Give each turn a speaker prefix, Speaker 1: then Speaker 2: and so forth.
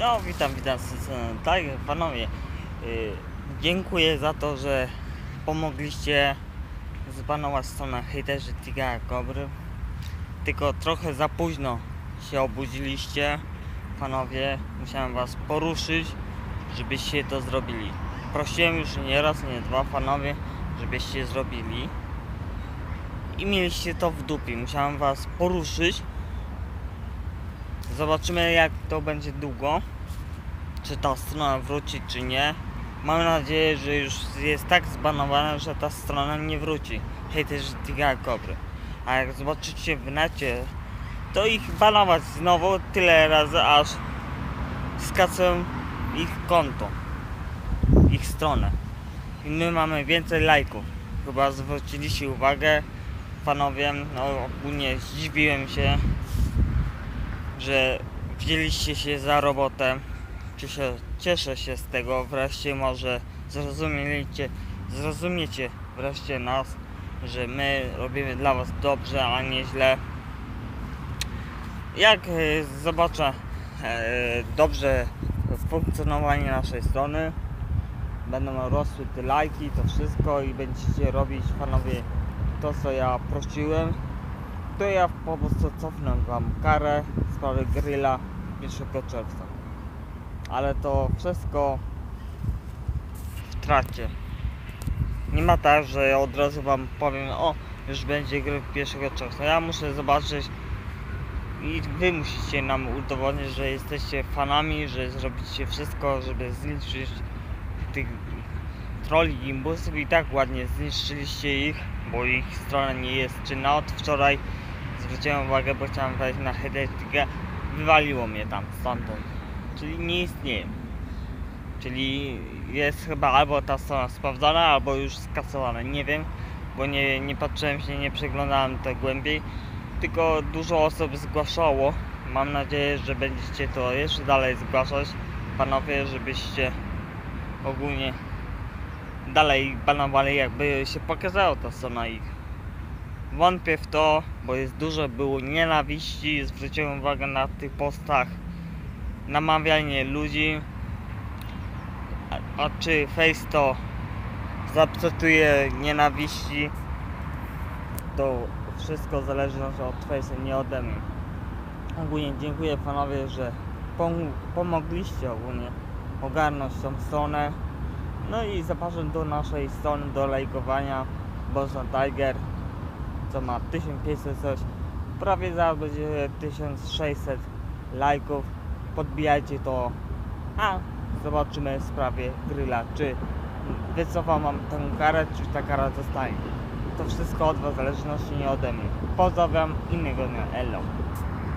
Speaker 1: No, witam, witam. z- z- Tak, panowie, y, dziękuję za to, że pomogliście zbanować stronę hejterzy Tigara Kobry. Tylko trochę za późno się obudziliście, panowie. Musiałem was poruszyć, żebyście to zrobili. Prosiłem już nie raz, nie dwa, panowie, żebyście zrobili. I mieliście to w dupie. Musiałem was poruszyć. Zobaczymy jak to będzie długo. Czy ta strona wróci, czy nie. Mam nadzieję, że już jest tak zbanowana, że ta strona nie wróci. Hejterzy Tigara Kobry. A jak zobaczycie w necie, to ich banować znowu tyle razy, aż skacę ich konto. Ich stronę. I my mamy więcej lajków. Chyba zwróciliście uwagę, panowie. No ogólnie zdziwiłem się, że wzięliście się za robotę. Cieszę, cieszę się z tego. Wreszcie może zrozumieliście, zrozumiecie wreszcie nas, że my robimy dla was dobrze, a nie źle. Jak e, zobaczę e, dobrze funkcjonowanie naszej strony, będą rosły te lajki, to wszystko i będziecie robić panowie to co ja prosiłem, to ja po prostu cofnę wam karę w sprawie grilla 1 czerwca. Ale to wszystko w trakcie. Nie ma tak, że ja od razu wam powiem, o, już będzie grill 1 czerwca. Ja muszę zobaczyć i wy musicie nam udowodnić, że jesteście fanami, że zrobicie wszystko, żeby zniszczyć tych troli gimbusów i tak ładnie zniszczyliście ich, bo ich strona nie jest czynna od wczoraj. Zwróciłem uwagę, bo chciałem wejść na headertigę, wywaliło mnie tam stamtąd. Czyli nie istnieje. Czyli jest chyba albo ta strona sprawdzona, albo już skasowana. Nie wiem, bo nie, nie patrzyłem się, nie przeglądałem to głębiej. Tylko dużo osób zgłaszało. Mam nadzieję, że będziecie to jeszcze dalej zgłaszać, panowie, żebyście ogólnie dalej banowali, jakby się pokazało ta strona ich. Wątpię w to, bo jest dużo było nienawiści, zwróciłem uwagę na tych postach namawianie ludzi. A, a czy Face to zaakceptuje nienawiści, to wszystko zależy od Face'a, nie ode mnie. Ogólnie dziękuję panowie, że pom- pomogliście ogólnie ogarnąć tą stronę. No i zapraszam do naszej strony do lajkowania Boston Tiger, co ma 1500 coś. Prawie zaraz będzie 1600 lajków. Podbijajcie to. A zobaczymy w sprawie gryla, czy wycofam wam tę karę, czy ta kara zostanie. To wszystko od was zależy, nie ode mnie. Pozdrawiam innego dnia. Elo.